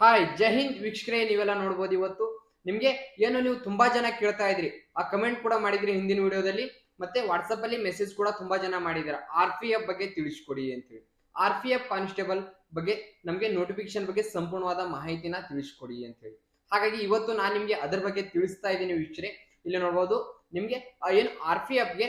Hi, ಜೈ ಹಿಂದ್ ವೀಕ್ಷಕರೇ, ನೀವೆಲ್ಲ ನೋಡ್ಬೋದು ಇವತ್ತು. ನಿಮ್ಗೆ ಏನು ನೀವು ತುಂಬಾ ಜನ ಕೇಳ್ತಾ ಇದ್ರಿ, ಆ ಕಮೆಂಟ್ ಕೂಡ ಮಾಡಿದ್ರಿ ಹಿಂದಿನ ವಿಡಿಯೋದಲ್ಲಿ. ಮತ್ತೆ ವಾಟ್ಸಪ್ ಅಲ್ಲಿ ಮೆಸೇಜ್ ಕೂಡ ತುಂಬಾ ಜನ ಮಾಡಿದಾರೆ ಆರ್ ಪಿ ಎಫ್ ಬಗ್ಗೆ ತಿಳಿಸ್ಕೊಡಿ ಅಂತೇಳಿ. ಆರ್ ಪಿ ಎಫ್ ಕಾನ್ಸ್ಟೇಬಲ್ ಬಗ್ಗೆ, ನಮಗೆ ನೋಟಿಫಿಕೇಶನ್ ಬಗ್ಗೆ ಸಂಪೂರ್ಣವಾದ ಮಾಹಿತಿನ ತಿಳಿಸ್ಕೊಡಿ ಅಂತ ಹೇಳಿ ಹಾಗಾಗಿ ಇವತ್ತು ನಾನು ನಿಮ್ಗೆ ಅದ್ರ ಬಗ್ಗೆ ತಿಳಿಸ್ತಾ ಇದ್ದೀನಿ ವೀಕ್ಷಕರೇ. ಇಲ್ಲಿ ನೋಡ್ಬೋದು, ನಿಮ್ಗೆ ಏನು ಆರ್ ಪಿ ಎಫ್ಗೆ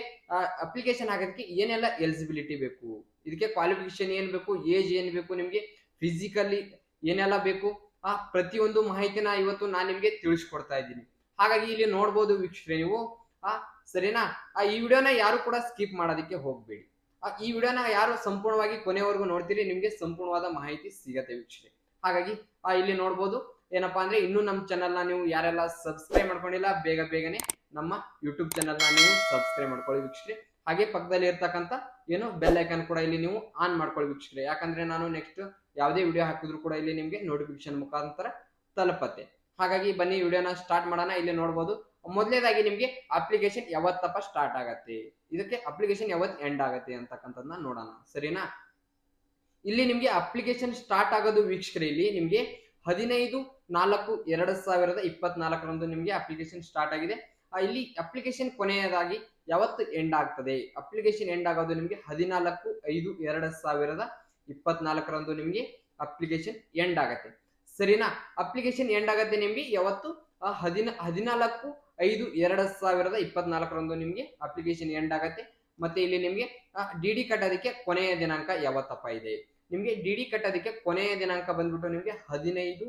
ಅಪ್ಲಿಕೇಶನ್ ಆಗೋದಕ್ಕೆ ಏನೆಲ್ಲ ಎಲಿಜಿಬಿಲಿಟಿ ಬೇಕು? ಇದಕ್ಕೆ ಕ್ವಾಲಿಫಿಕೇಶನ್ ಏನ್ ಬೇಕು? ಏಜ್ ಏನ್ ಬೇಕು ನಿಮ್ಗೆ? ಫಿಸಿಕಲಿ ಏನೆಲ್ಲ ಬೇಕು? ಆ, ಪ್ರತಿಯೊಂದು ಮಾಹಿತಿನ ಇವತ್ತು ನಾನು ನಿಮ್ಗೆ ತಿಳಿಸ್ಕೊಡ್ತಾ ಇದ್ದೀನಿ. ಹಾಗಾಗಿ ಇಲ್ಲಿ ನೋಡ್ಬೋದು ವೀಕ್ಷಕರೇ ನೀವು. ಆ, ಸರಿನಾ? ಆ, ಈ ವಿಡಿಯೋನ ಯಾರು ಕೂಡ ಸ್ಕಿಪ್ ಮಾಡೋದಕ್ಕೆ ಹೋಗ್ಬೇಡಿ. ಆ, ಈ ವಿಡಿಯೋನ ಯಾರು ಸಂಪೂರ್ಣವಾಗಿ ಕೊನೆವರೆಗೂ ನೋಡ್ತೀರಿ, ನಿಮ್ಗೆ ಸಂಪೂರ್ಣವಾದ ಮಾಹಿತಿ ಸಿಗತ್ತೆ ವೀಕ್ಷಕರೇ. ಹಾಗಾಗಿ, ಆ, ಇಲ್ಲಿ ನೋಡ್ಬೋದು. ಏನಪ್ಪಾ ಅಂದ್ರೆ ಇನ್ನೂ ನಮ್ಮ ಚಾನಲ್ನ ನೀವು ಯಾರೆಲ್ಲ ಸಬ್ಸ್ಕ್ರೈಬ್ ಮಾಡ್ಕೊಂಡಿಲ್ಲ, ಬೇಗ ಬೇಗನೆ ನಮ್ಮ ಯೂಟ್ಯೂಬ್ ಚಾನಲ್ನ ನೀವು ಸಬ್ಸ್ಕ್ರೈಬ್ ಮಾಡ್ಕೊಳ್ಳಿ ವೀಕ್ಷಕರೇ. ಹಾಗೆ ಪಕ್ಕದಲ್ಲಿ ಇರ್ತಕ್ಕಂಥ ಏನು ಬೆಲ್ ಐಕನ್ ಕೂಡ ಇಲ್ಲಿ ನೀವು ಆನ್ ಮಾಡ್ಕೊಳ್ಳಿ ವೀಕ್ಷಕರೆ. ಯಾಕಂದ್ರೆ ನಾನು ನೆಕ್ಸ್ಟ್ ಯಾವುದೇ ವಿಡಿಯೋ ಹಾಕಿದ್ರು ಕೂಡ ಇಲ್ಲಿ ನಿಮಗೆ ನೋಟಿಫಿಕೇಶನ್ ಮುಖಾಂತರ ತಲುಪತ್ತೆ. ಹಾಗಾಗಿ ಬನ್ನಿ ವಿಡಿಯೋನ ಸ್ಟಾರ್ಟ್ ಮಾಡೋಣ. ಇಲ್ಲಿ ನೋಡ್ಬೋದು ಮೊದಲನೇದಾಗಿ ನಿಮಗೆ ಅಪ್ಲಿಕೇಶನ್ ಯಾವತ್ತಪ್ಪ ಸ್ಟಾರ್ಟ್ ಆಗತ್ತೆ. ಇದಕ್ಕೆ ಅಪ್ಲಿಕೇಶನ್ ಯಾವತ್ತು ಎಂಡ್ ಆಗತ್ತೆ ಅಂತಕ್ಕಂಥದ್ದನ್ನ ನೋಡೋಣ. ಸರಿನಾ? ಇಲ್ಲಿ ನಿಮಗೆ ಅಪ್ಲಿಕೇಶನ್ ಸ್ಟಾರ್ಟ್ ಆಗೋದು ವೀಕ್ಷಕರೇ, ಇಲ್ಲಿ ನಿಮಗೆ ಹದಿನೈದು ನಾಲ್ಕು ಎರಡು ಸಾವಿರದ ಇಪ್ಪತ್ನಾಲ್ಕರಂದು ನಿಮಗೆ ಅಪ್ಲಿಕೇಶನ್ ಸ್ಟಾರ್ಟ್ ಆಗಿದೆ. ಇಲ್ಲಿ ಅಪ್ಲಿಕೇಶನ್ ಕೊನೆಯದಾಗಿ ಯಾವತ್ತು ಎಂಡ್ ಆಗ್ತದೆ? ಅಪ್ಲಿಕೇಶನ್ ಎಂಡ್ ಆಗೋದು ನಿಮಗೆ ಹದಿನಾಲ್ಕು ಐದು ಎರಡು ಸಾವಿರದ ಇಪ್ಪತ್ನಾಲ್ಕರಂದು ನಿಮಗೆ ಅಪ್ಲಿಕೇಶನ್ ಎಂಡ್ ಆಗತ್ತೆ. ಸರಿನಾ? ಅಪ್ಲಿಕೇಶನ್ ಎಂಡ್ ಆಗತ್ತೆ ನಿಮಗೆ ಯಾವತ್ತು? ಹದಿನ, ಹದಿನಾಲ್ಕು ಐದು ಎರಡು ಸಾವಿರದ ಇಪ್ಪತ್ನಾಲ್ಕರಂದು ನಿಮಗೆ ಅಪ್ಲಿಕೇಶನ್ ಎಂಡ್ ಆಗತ್ತೆ. ಮತ್ತೆ ಇಲ್ಲಿ ನಿಮಗೆ ಡಿ ಡಿ ಕಟ್ಟೋದಕ್ಕೆ ಕೊನೆಯ ದಿನಾಂಕ ಯಾವತ್ತಪ್ಪ ಇದೆ? ನಿಮಗೆ ಡಿ ಡಿ ಕಟ್ಟೋದಕ್ಕೆ ಕೊನೆಯ ದಿನಾಂಕ ಬಂದ್ಬಿಟ್ಟು ನಿಮಗೆ ಹದಿನೈದು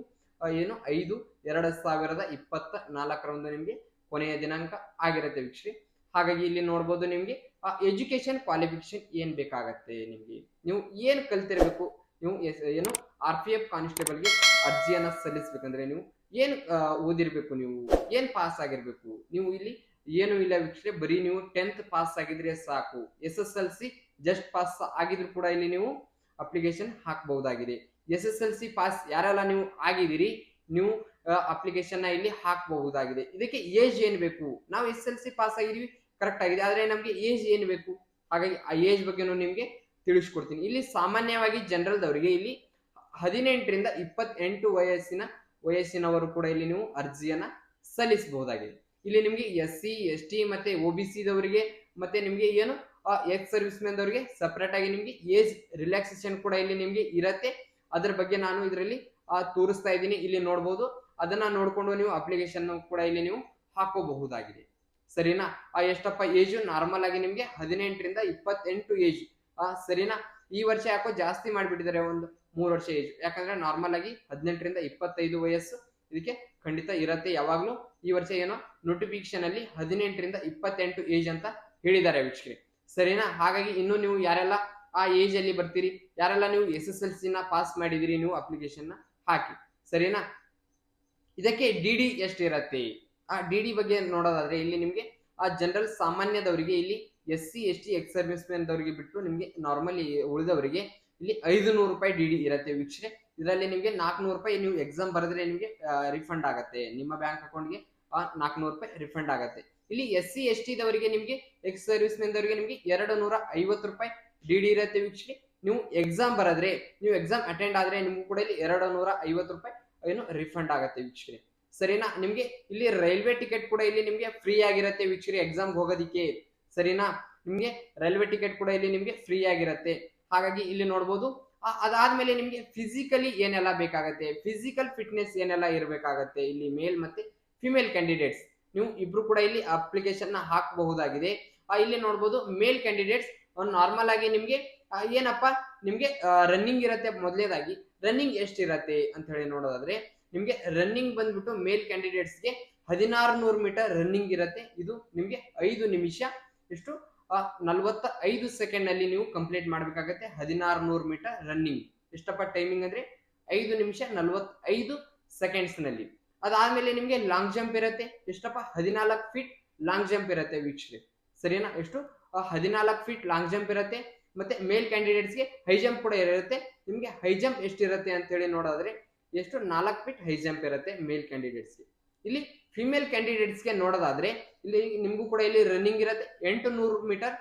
ಏನು, ಐದು ಎರಡು ಸಾವಿರದ ಇಪ್ಪತ್ತ ನಾಲ್ಕರಂದು ನಿಮಗೆ ಕೊನೆಯ ದಿನಾಂಕ ಆಗಿರುತ್ತೆ ವೀಕ್ಷಿ ಹಾಗಾಗಿ ಇಲ್ಲಿ ನೋಡ್ಬೋದು ನಿಮಗೆ ಎಜುಕೇಶನ್ ಕ್ವಾಲಿಫಿಕೇಶನ್ ಏನ್ ಬೇಕಾಗತ್ತೆ ನಿಮಗೆ? ನೀವು ಏನು ಕಲ್ತಿರ್ಬೇಕು? ನೀವು ಏನು ಆರ್ ಪಿ ಎಫ್ ಕಾನ್ಸ್ಟೇಬಲ್ಗೆ ಅರ್ಜಿಯನ್ನ ಸಲ್ಲಿಸ್ಬೇಕಂದ್ರೆ ನೀವು ಏನ್ ಓದಿರಬೇಕು ಓದಿರ್ಬೇಕು ನೀವು? ಏನ್ ಪಾಸ್ ಆಗಿರ್ಬೇಕು? ನೀವು ಇಲ್ಲಿ ಏನು ಇಲ್ಲ ವೀಕ್ಷಣೆ ಬರೀ ನೀವು ಟೆಂತ್ ಪಾಸ್ ಆಗಿದ್ರೆ ಸಾಕು. S S L C just pass ಆಗಿದ್ರು ಕೂಡ ಇಲ್ಲಿ ನೀವು application ಹಾಕಬಹುದಾಗಿದೆ. S S L C pass ಯಾರೆಲ್ಲ ನೀವು ಆಗಿದ್ದೀರಿ, ನೀವು ಅಪ್ಲಿಕೇಶನ್ನ ಇಲ್ಲಿ ಹಾಕಬಹುದಾಗಿದೆ. ಇದಕ್ಕೆ ಏಜ್ ಏನ್ ಬೇಕು? ನಾವು ಎಸ್ ಎಲ್ ಸಿ ಪಾಸ್ ಆಗಿದೀವಿ ಕರೆಕ್ಟ್ ಆಗಿದೆ. ಆದ್ರೆ ನಮ್ಗೆ ಏಜ್ ಏನ್ ಬೇಕು? ಹಾಗಾಗಿ ಆ ಏಜ್ ಬಗ್ಗೆನೂ ನಿಮ್ಗೆ ತಿಳಿಸ್ಕೊಡ್ತೀನಿ. ಇಲ್ಲಿ ಸಾಮಾನ್ಯವಾಗಿ ಜನರಲ್ದವರಿಗೆ ಇಲ್ಲಿ ಹದಿನೆಂಟರಿಂದ ಇಪ್ಪತ್ತೆಂಟು ವಯಸ್ಸಿನ, ವಯಸ್ಸಿನವರು ಕೂಡ ಇಲ್ಲಿ ನೀವು ಅರ್ಜಿಯನ್ನ ಸಲ್ಲಿಸಬಹುದಾಗಿದೆ. ಇಲ್ಲಿ ನಿಮ್ಗೆ ಎಸ್ ಸಿ ಎಸ್ ಟಿ ಮತ್ತೆ ಒ ಬಿ ಸಿದವರಿಗೆ ಮತ್ತೆ ನಿಮ್ಗೆ ಏನು ಎಕ್ಸ್ ಸರ್ವಿಸ್ ಮ್ಯಾನ್ ದವರಿಗೆ ಸಪರೇಟ್ ಆಗಿ ನಿಮ್ಗೆ ಏಜ್ ರಿಲ್ಯಾಕ್ಸೇಷನ್ ಕೂಡ ಇಲ್ಲಿ ನಿಮ್ಗೆ ಇರತ್ತೆ. ಅದರ ಬಗ್ಗೆ ನಾನು ಇದರಲ್ಲಿ ತೋರಿಸ್ತಾ ಇದ್ದೀನಿ. ಇಲ್ಲಿ ನೋಡ್ಬೋದು. ಅದನ್ನ ನೋಡ್ಕೊಂಡು ನೀವು ಅಪ್ಲಿಕೇಶನ್ ಕೂಡ ಇಲ್ಲಿ ನೀವು ಹಾಕೋಬಹುದಾಗಿದೆ. ಸರಿನಾ? ಆ, ಎಷ್ಟಪ್ಪ ಏಜು ನಾರ್ಮಲ್ ಆಗಿ ನಿಮ್ಗೆ ಹದಿನೆಂಟರಿಂದ ಇಪ್ಪತ್ತೆಂಟು ಏಜ್ ಆ, ಸರಿನಾ? ಈ ವರ್ಷ ಯಾಕೋ ಜಾಸ್ತಿ ಮಾಡಿಬಿಟ್ಟಿದ್ದಾರೆ ಒಂದು ಮೂರು ವರ್ಷ ಏಜ್ ಯಾಕಂದ್ರೆ ನಾರ್ಮಲ್ ಆಗಿ ಹದಿನೆಂಟರಿಂದ ಇಪ್ಪತ್ತೈದು ವಯಸ್ಸು. ಇದಕ್ಕೆ ಖಂಡಿತ ಇರತ್ತೆ ಯಾವಾಗ್ಲೂ. ಈ ವರ್ಷ ಏನೋ ನೋಟಿಫಿಕೇಶನ್ ಅಲ್ಲಿ ಹದಿನೆಂಟರಿಂದ ಇಪ್ಪತ್ತೆಂಟು ಏಜ್ ಅಂತ ಹೇಳಿದ್ದಾರೆ ವೀಕ್ಷಕರೇ. ಸರಿನಾ? ಹಾಗಾಗಿ ಇನ್ನು ನೀವು ಯಾರೆಲ್ಲ ಆ ಏಜ್ ಅಲ್ಲಿ ಬರ್ತೀರಿ, ಯಾರೆಲ್ಲ ನೀವು ಎಸ್ ಎಸ್ ಎಲ್ನ ಪಾಸ್ ಮಾಡಿದಿರಿ, ನೀವು ಅಪ್ಲಿಕೇಶನ್ ಹಾಕಿ. ಸರಿನಾ? ಇದಕ್ಕೆ ಡಿ ಡಿ ಎಷ್ಟಿರತ್ತೆ? ಆ ಡಿ ಡಿ ಬಗ್ಗೆ ನೋಡೋದಾದ್ರೆ ಇಲ್ಲಿ ನಿಮಗೆ ಆ ಜನರಲ್ ಸಾಮಾನ್ಯದವರಿಗೆ ಇಲ್ಲಿ S C, S T, ex service ಬಿಟ್ಟು ನಿಮಗೆ ನಾರ್ಮಲಿ ಉಳಿದವರಿಗೆ ಇಲ್ಲಿ ಐದು ನೂರು ರೂಪಾಯಿ ಡಿ ಡಿ ಇರತ್ತೆ ವೀಕ್ಷಣೆ. ಇದರಲ್ಲಿ ನಿಮಗೆ ನಾಲ್ಕುನೂರು ರೂಪಾಯಿ ನೀವು ಎಕ್ಸಾಮ್ ಬರೆದ್ರೆ ನಿಮಗೆ ರಿಫಂಡ್ ಆಗುತ್ತೆ. ನಿಮ್ಮ ಬ್ಯಾಂಕ್ ಅಕೌಂಟ್ಗೆ ನಾಲ್ಕುನೂರು ರೂಪಾಯಿ ರಿಫಂಡ್ ಆಗುತ್ತೆ. ಇಲ್ಲಿ ಎಸ್ ಸಿ, ಎಸ್ ಟಿ ದವರಿಗೆ ನಿಮ್ಗೆ, ಎಕ್ಸ್ ಸರ್ವಿಸ್ ದವರಿಗೆ ನಿಮ್ಗೆ ಎರಡು ನೂರ ಐವತ್ತು ರೂಪಾಯಿ ಡಿ ಡಿ ಇರತ್ತೆ ವೀಕ್ಷಣೆ. ನೀವು ಎಕ್ಸಾಮ್ ಬರೆದ್ರೆ, ನೀವು ಎಕ್ಸಾಮ್ ಅಟೆಂಡ್ ಆದ್ರೆ ನಿಮ್ಗೆ ಕೂಡ ಇಲ್ಲಿ ಎರಡು ನೂರ ಐವತ್ತು ರೂಪಾಯಿ ಏನು ರಿಫಂಡ್ ಆಗತ್ತೆ ವೀಕ್ಷಕರಿ ಸರಿನಾ? ನಿಮ್ಗೆ ಇಲ್ಲಿ ರೈಲ್ವೆ ಟಿಕೆಟ್ ಕೂಡ ಇಲ್ಲಿ ನಿಮ್ಗೆ ಫ್ರೀ ಆಗಿರತ್ತೆ ವೀಕ್ಷಕರಿ ಎಕ್ಸಾಮ್ ಹೋಗೋದಿಕ್ಕೆ. ಸರಿನಾ? ನಿಮ್ಗೆ ರೈಲ್ವೆ ಟಿಕೆಟ್ ಕೂಡ ಇಲ್ಲಿ ನಿಮ್ಗೆ ಫ್ರೀ ಆಗಿರತ್ತೆ. ಹಾಗಾಗಿ ಇಲ್ಲಿ ನೋಡ್ಬೋದು ಅದಾದ್ಮೇಲೆ ನಿಮ್ಗೆ ಫಿಸಿಕಲಿ ಏನೆಲ್ಲ ಬೇಕಾಗತ್ತೆ? ಫಿಸಿಕಲ್ ಫಿಟ್ನೆಸ್ ಏನೆಲ್ಲ ಇರಬೇಕಾಗತ್ತೆ? ಇಲ್ಲಿ ಮೇಲ್ ಮತ್ತೆ ಫಿಮೇಲ್ ಕ್ಯಾಂಡಿಡೇಟ್ಸ್ ನೀವು ಇಬ್ರು ಕೂಡ ಇಲ್ಲಿ ಅಪ್ಲಿಕೇಶನ್ನ ಹಾಕಬಹುದಾಗಿದೆ. ಇಲ್ಲಿ ನೋಡ್ಬೋದು ಮೇಲ್ ಕ್ಯಾಂಡಿಡೇಟ್ಸ್ ನಾರ್ಮಲ್ ಆಗಿ ನಿಮ್ಗೆ ಏನಪ್ಪಾ? ನಿಮ್ಗೆ ರನ್ನಿಂಗ್ ಇರತ್ತೆ ಮೊದಲೇದಾಗಿ. ರನ್ನಿಂಗ್ ಎಷ್ಟಿರತ್ತೆ ಅಂತ ಹೇಳಿ ನೋಡೋದಾದ್ರೆ, ನಿಮ್ಗೆ ರನ್ನಿಂಗ್ ಬಂದ್ಬಿಟ್ಟು ಮೇಲ್ ಕ್ಯಾಂಡಿಡೇಟ್ಸ್ಗೆ ಹದಿನಾರು ನೂರು ಮೀಟರ್ ರನ್ನಿಂಗ್ ಇರತ್ತೆ. ಇದು ನಿಮ್ಗೆ ಐದು ನಿಮಿಷ, ಎಷ್ಟು? ನಲ್ವತ್ತ ಐದು ಸೆಕೆಂಡ್ ಅಲ್ಲಿ ನೀವು ಕಂಪ್ಲೀಟ್ ಮಾಡ್ಬೇಕಾಗತ್ತೆ ಹದಿನಾರು ನೂರು ಮೀಟರ್ ರನ್ನಿಂಗ್ ಎಷ್ಟಪ್ಪ ಟೈಮಿಂಗ್ ಅಂದ್ರೆ? ಐದು ನಿಮಿಷ ನಲ್ವತ್ತೈದು ಸೆಕೆಂಡ್ಸ್ನಲ್ಲಿ. ಅದಾದ್ಮೇಲೆ ನಿಮ್ಗೆ ಲಾಂಗ್ ಜಂಪ್ ಇರತ್ತೆ. ಎಷ್ಟಪ್ಪ? ಹದಿನಾಲ್ಕು ಫೀಟ್ ಲಾಂಗ್ ಜಂಪ್ ಇರತ್ತೆ ವೀಕ್ಷಣೆ ಸರಿನಾ? ಎಷ್ಟು? ಹದಿನಾಲ್ಕು ಫೀಟ್ ಲಾಂಗ್ ಜಂಪ್ ಇರತ್ತೆ. ಮತ್ತೆ ಮೇಲ್ ಕ್ಯಾಂಡಿಡೇಟ್ಸ್ಗೆ ಹೈ ಜಂಪ್ ಕೂಡ ಇರುತ್ತೆ. ನಿಮ್ಗೆ ಹೈ ಜಂಪ್ ಎಷ್ಟಿರುತ್ತೆ ಅಂತ ಹೇಳಿ ನೋಡೋದ್ರೆ ಎಷ್ಟು? ನಾಲ್ಕು ಫೀಟ್ ಹೈ ಜಂಪ್ ಇರುತ್ತೆ ಮೇಲ್ ಕ್ಯಾಂಡಿಡೇಟ್ಸ್ಗೆ ಇಲ್ಲಿ ಫಿಮೇಲ್ ಕ್ಯಾಂಡಿಡೇಟ್ಸ್ಗೆ ನೋಡೋದಾದ್ರೆ ಇಲ್ಲಿ ನಿಮ್ಗೂ ಕೂಡ ಇಲ್ಲಿ ರನ್ನಿಂಗ್ ಇರುತ್ತೆ. ಎಂಟು ನೂರು ಮೀಟರ್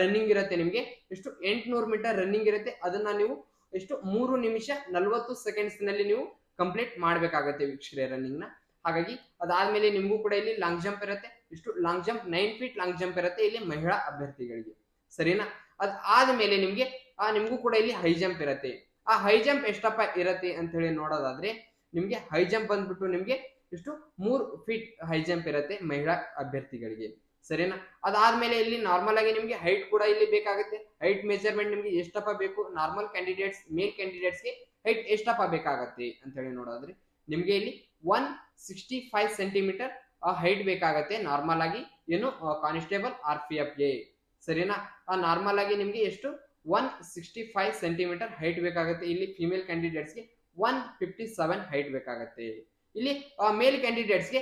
ರನ್ನಿಂಗ್ ಇರುತ್ತೆ ನಿಮ್ಗೆ. ಎಷ್ಟು? ಎಂಟುನೂರು ಮೀಟರ್ ರನ್ನಿಂಗ್ ಇರುತ್ತೆ. ಅದನ್ನ ನೀವು ಎಷ್ಟು? ಮೂರು ನಿಮಿಷ ನಲ್ವತ್ತು ಸೆಕೆಂಡ್ಸ್ನಲ್ಲಿ ನೀವು ಕಂಪ್ಲೀಟ್ ಮಾಡ್ಬೇಕಾಗತ್ತೆ ವೀಕ್ಷಕರೇ ರನ್ನಿಂಗ್ನ. ಹಾಗಾಗಿ ಅದಾದ್ಮೇಲೆ ನಿಮಗೂ ಕೂಡ ಇಲ್ಲಿ ಲಾಂಗ್ ಜಂಪ್ ಇರುತ್ತೆ. ಎಷ್ಟು? Long jump nine feet long jump ಇರುತ್ತೆ ಇಲ್ಲಿ ಮಹಿಳಾ ಅಭ್ಯರ್ಥಿಗಳಿಗೆ. ಸರಿನಾ? ಅದ್ ಆದ್ಮೇಲೆ ನಿಮ್ಗೆ, ಆ ನಿಮ್ಗೂ ಕೂಡ ಇಲ್ಲಿ ಹೈ ಜಂಪ್ ಇರತ್ತೆ. ಆ ಹೈ ಜಂಪ್ ಎಷ್ಟಪ್ಪ ಇರತ್ತೆ ಅಂತ ಹೇಳಿ ನೋಡೋದಾದ್ರೆ, ನಿಮ್ಗೆ ಹೈ ಜಂಪ್ ಬಂದ್ಬಿಟ್ಟು ನಿಮ್ಗೆ ಇಷ್ಟು ಮೂರು ಫೀಟ್ ಹೈ ಜಂಪ್ ಇರುತ್ತೆ ಮಹಿಳಾ ಅಭ್ಯರ್ಥಿಗಳಿಗೆ. ಸರಿನಾ? ಅದಾದ್ಮೇಲೆ ಇಲ್ಲಿ ನಾರ್ಮಲ್ ಆಗಿ ನಿಮ್ಗೆ ಹೈಟ್ ಕೂಡ ಇಲ್ಲಿ ಬೇಕಾಗುತ್ತೆ. ಹೈಟ್ ಮೆಜರ್ಮೆಂಟ್ ನಿಮ್ಗೆ ಎಷ್ಟಪ್ಪ ಬೇಕು? ನಾರ್ಮಲ್ ಕ್ಯಾಂಡಿಡೇಟ್ಸ್ ಮೇಲ್ ಕ್ಯಾಂಡಿಡೇಟ್ಸ್ಗೆ ಹೈಟ್ ಎಷ್ಟಪ್ಪ ಬೇಕಾಗತ್ತೆ ಅಂತ ಹೇಳಿ ನೋಡೋದ್ರೆ ನಿಮ್ಗೆ ಇಲ್ಲಿ one sixty five centimetre height ಬೇಕಾಗತ್ತೆ ನಾರ್ಮಲ್ ಆಗಿ, ಏನು ಕಾನ್ಸ್ಟೇಬಲ್ ಆರ್ ಪಿ ಎಫ್ಗೆ ಸರಿನಾ? ಆ ನಾರ್ಮಲ್ ಆಗಿ ನಿಮ್ಗೆ ಎಷ್ಟು? One sixty five centimetre height ಬೇಕಾಗುತ್ತೆ. ಇಲ್ಲಿ ಫಿಮೇಲ್ ಕ್ಯಾಂಡಿಡೇಟ್ಸ್ಗೆ ಒನ್ ಫಿಫ್ಟಿ ಸೆವೆನ್ ಹೈಟ್ ಬೇಕಾಗುತ್ತೆ. ಇಲ್ಲಿ ಮೇಲ್ ಕ್ಯಾಂಡಿಡೇಟ್ಸ್ಗೆ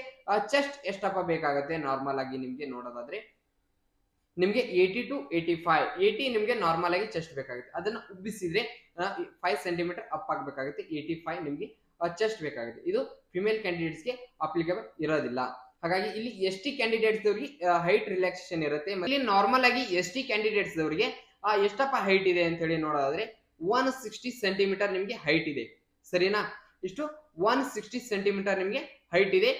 ಚೆಸ್ಟ್ ಎಷ್ಟಪ್ಪ ಬೇಕಾಗುತ್ತೆ? ನಾರ್ಮಲ್ ಆಗಿ ನಿಮ್ಗೆ ನೋಡೋದಾದ್ರೆ, ನಿಮ್ಗೆ eighty to eighty five eighty ನಿಮ್ಗೆ ನಾರ್ಮಲ್ ಆಗಿ ಚೆಸ್ಟ್ ಬೇಕಾಗುತ್ತೆ. ಅದನ್ನ ಉಬ್ಬಿಸಿದ್ರೆ ಫೈವ್ ಸೆಂಟಿಮೀಟರ್ ಅಪ್ ಆಗಬೇಕಾಗುತ್ತೆ. ಏಯ್ಟಿ ಫೈವ್ ನಿಮ್ಗೆ ಚೆಸ್ಟ್ ಬೇಕಾಗುತ್ತೆ. ಇದು ಫಿಮೇಲ್ ಕ್ಯಾಂಡಿಡೇಟ್ಸ್ಗೆ ಅಪ್ಲಿಕೇಬಲ್ ಇರೋದಿಲ್ಲ. ಹಾಗಾಗಿ ಇಲ್ಲಿ ಎಸ್ ಟಿ ಕ್ಯಾಂಡಿಡೇಟ್ಸ್ ಅವ್ರಿಗೆ ಹೈಟ್ ರಿಲ್ಯಾಕ್ಸೇಷನ್ ಇರುತ್ತೆ. ಇಲ್ಲಿ ನಾರ್ಮಲ್ ಆಗಿ ಎಸ್ ಟಿ ಕ್ಯಾಂಡಿಡೇಟ್ಸ್ ಅವರಿಗೆ ಎಷ್ಟಪ್ಪ ಹೈಟ್ ಇದೆ ಅಂತ ಹೇಳಿ ನೋಡೋದಾದ್ರೆ ಒನ್ ಸಿಕ್ಸ್ಟಿ ಸೆಂಟಿಮೀಟರ್ ನಿಮ್ಗೆ ಹೈಟ್ ಇದೆ. ಸರಿನಾ? ಇಷ್ಟು ಒನ್ ಸಿಕ್ಸ್ಟಿ ಸೆಂಟಿಮೀಟರ್ ನಿಮ್ಗೆ ಹೈಟ್ ಇದೆ.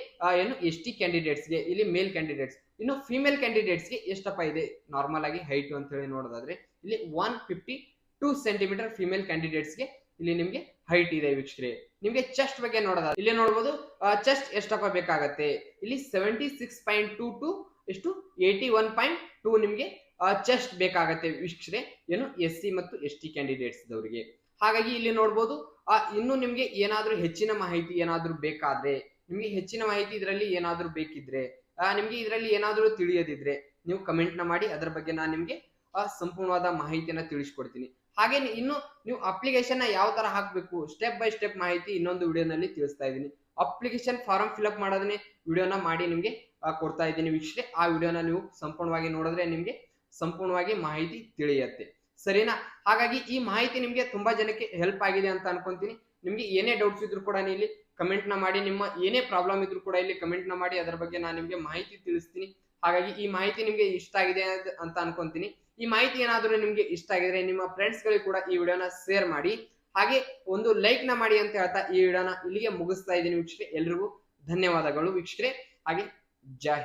ಏನು ಎಸ್ ಟಿ ಕ್ಯಾಂಡಿಡೇಟ್ಸ್ಗೆ ಇಲ್ಲಿ ಮೇಲ್ ಕ್ಯಾಂಡಿಡೇಟ್ಸ್ ಇನ್ನು ಫಿಮೇಲ್ ಕ್ಯಾಂಡಿಡೇಟ್ಸ್ಗೆ ಎಷ್ಟಪ್ಪ ಇದೆ? ನಾರ್ಮಲ್ ಆಗಿ ಹೈಟ್ ಅಂತ ಹೇಳಿ ನೋಡೋದಾದ್ರೆ, ಇಲ್ಲಿ one fifty two centimetre female ಕ್ಯಾಂಡಿಡೇಟ್ಸ್ಗೆ ಇಲ್ಲಿ ನಿಮ್ಗೆ ಹೈಟ್ ಇದೆ ವೀಕ್ಷಕರೇ. ನಿಮ್ಗೆ ಚೆಸ್ಟ್ ಬಗ್ಗೆ ನೋಡೋದ ಇಲ್ಲಿ ನೋಡಬಹುದು ಚೆಸ್ಟ್ ಎಷ್ಟಪ್ಪ ಬೇಕಾಗತ್ತೆ? ಇಲ್ಲಿ seventy six point two to ಎಷ್ಟು ಏಯ್ಟಿ ಒನ್ ಪಾಯಿಂಟ್ ಟೂ ನಿಮ್ಗೆ ಚೆಸ್ಟ್ ಬೇಕಾಗತ್ತೆ ವೀಕ್ಷಕರೇ. ಏನು ಎಸ್ ಸಿ ಮತ್ತು ಎಸ್ ಟಿ ಕ್ಯಾಂಡಿಡೇಟ್ಸ್ ಅವರಿಗೆ ಹಾಗಾಗಿ ಇಲ್ಲಿ ನೋಡ್ಬೋದು ಇನ್ನು ನಿಮ್ಗೆ ಏನಾದ್ರೂ ಹೆಚ್ಚಿನ ಮಾಹಿತಿ ಏನಾದ್ರೂ ಬೇಕಾದ್ರೆ, ನಿಮ್ಗೆ ಹೆಚ್ಚಿನ ಮಾಹಿತಿ ಇದರಲ್ಲಿ ಏನಾದ್ರೂ ಬೇಕಿದ್ರೆ ನಿಮ್ಗೆ ಇದರಲ್ಲಿ ಏನಾದ್ರೂ ತಿಳಿಯದಿದ್ರೆ, ನೀವು ಕಮೆಂಟ್ನ ಮಾಡಿ, ಅದರ ಬಗ್ಗೆ ನಾನು ನಿಮ್ಗೆ ಸಂಪೂರ್ಣವಾದ ಮಾಹಿತಿಯನ್ನ ತಿಳಿಸ್ಕೊಡ್ತೀನಿ. ಹಾಗೆ ಇನ್ನು ನೀವು ಅಪ್ಲಿಕೇಶನ್ ಯಾವ ತರ ಹಾಕಬೇಕು ಸ್ಟೆಪ್ ಬೈ ಸ್ಟೆಪ್ ಮಾಹಿತಿ ಇನ್ನೊಂದು ವಿಡಿಯೋನಲ್ಲಿ ತಿಳಿಸ್ತಾ ಇದ್ದೀನಿ. ಅಪ್ಲಿಕೇಶನ್ ಫಾರ್ಮ್ ಫಿಲ್ಅಪ್ ಮಾಡೋದನ್ನೇ ವಿಡಿಯೋನ ಮಾಡಿ ನಿಮಗೆ ಕೊಡ್ತಾ ಇದ್ದೀನಿ ವೀಕ್ಷಣೆ ಆ ವಿಡಿಯೋನ ನೀವು ಸಂಪೂರ್ಣವಾಗಿ ನೋಡಿದ್ರೆ ನಿಮಗೆ ಸಂಪೂರ್ಣವಾಗಿ ಮಾಹಿತಿ ತಿಳಿಯತ್ತೆ. ಸರಿನಾ? ಹಾಗಾಗಿ ಈ ಮಾಹಿತಿ ನಿಮಗೆ ತುಂಬಾ ಜನಕ್ಕೆ ಹೆಲ್ಪ್ ಆಗಿದೆ ಅಂತ ಅನ್ಕೊಂತೀನಿ. ನಿಮ್ಗೆ ಏನೇ ಡೌಟ್ಸ್ ಇದ್ರು ಕೂಡ ಇಲ್ಲಿ ಕಮೆಂಟ್ನ ಮಾಡಿ, ನಿಮ್ಮ ಏನೇ ಪ್ರಾಬ್ಲಮ್ ಇದ್ರು ಕೂಡ ಇಲ್ಲಿ ಕಮೆಂಟ್ನ ಮಾಡಿ, ಅದರ ಬಗ್ಗೆ ನಾನು ನಿಮಗೆ ಮಾಹಿತಿ ತಿಳಿಸ್ತೀನಿ. ಹಾಗಾಗಿ ಈ ಮಾಹಿತಿ ನಿಮ್ಗೆ ಇಷ್ಟ ಆಗಿದೆ ಅಂತ- ಅನ್ಕೊಂತೀನಿ. ಈ ಮಾಹಿತಿ ಏನಾದರೂ ನಿಮ್ಗೆ ಇಷ್ಟ ಆಗಿದ್ರೆ ನಿಮ್ಮ ಫ್ರೆಂಡ್ಸ್ ಗಳಿಗೆ ಕೂಡ ಈ ವಿಡಿಯೋನ ಶೇರ್ ಮಾಡಿ. ಹಾಗೆ ಒಂದು ಲೈಕ್ನ ಮಾಡಿ ಅಂತ ಹೇಳ್ತಾ ಈ ವಿಡಿಯೋನ ಇಲ್ಲಿಗೆ ಮುಗಿಸ್ತಾ ಇದ್ದೀನಿ ವೀಕ್ಷಕರೇ. ಎಲ್ರಿಗೂ ಧನ್ಯವಾದಗಳು ವೀಕ್ಷಕರೇ. ಹಾಗೆ ಜೈ.